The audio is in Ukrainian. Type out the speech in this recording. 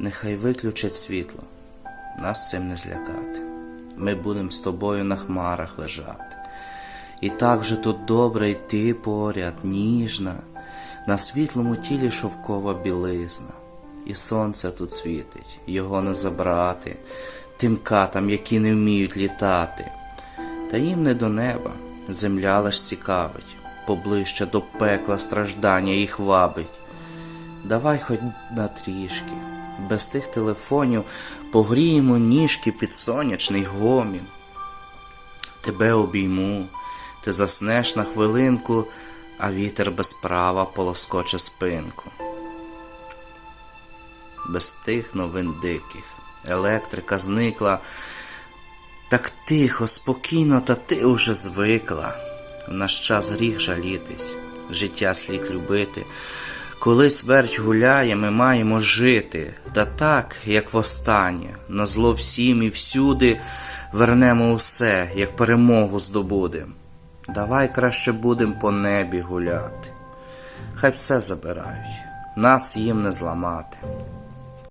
Нехай виключать світло, нас цим не злякати. Ми будем з тобою на хмарах лежати. І так же тут добре йти поряд, ніжна, на світлому тілі шовкова білизна, і сонце тут світить, його не забрати, тим катам, які не вміють літати. Та їм не до неба, земля лиш цікавить, поближче до пекла страждання їх вабить. Давай хоч на трішки, без тих телефонів погріємо ніжки під сонячний гомін. Тебе обійму, ти заснеш на хвилинку, а вітер без права полоскоче спинку. Без тих новин диких, електрика зникла. Так тихо, спокійно, та ти уже звикла. В наш час гріх жалітись, життя слід любити. Коли смерть гуляє, ми маємо жити, та так, як востаннє, на зло всім і всюди вернемо усе, як перемогу здобудем. Давай краще будем по небі гуляти. Хай все забирають, нас їм не зламати.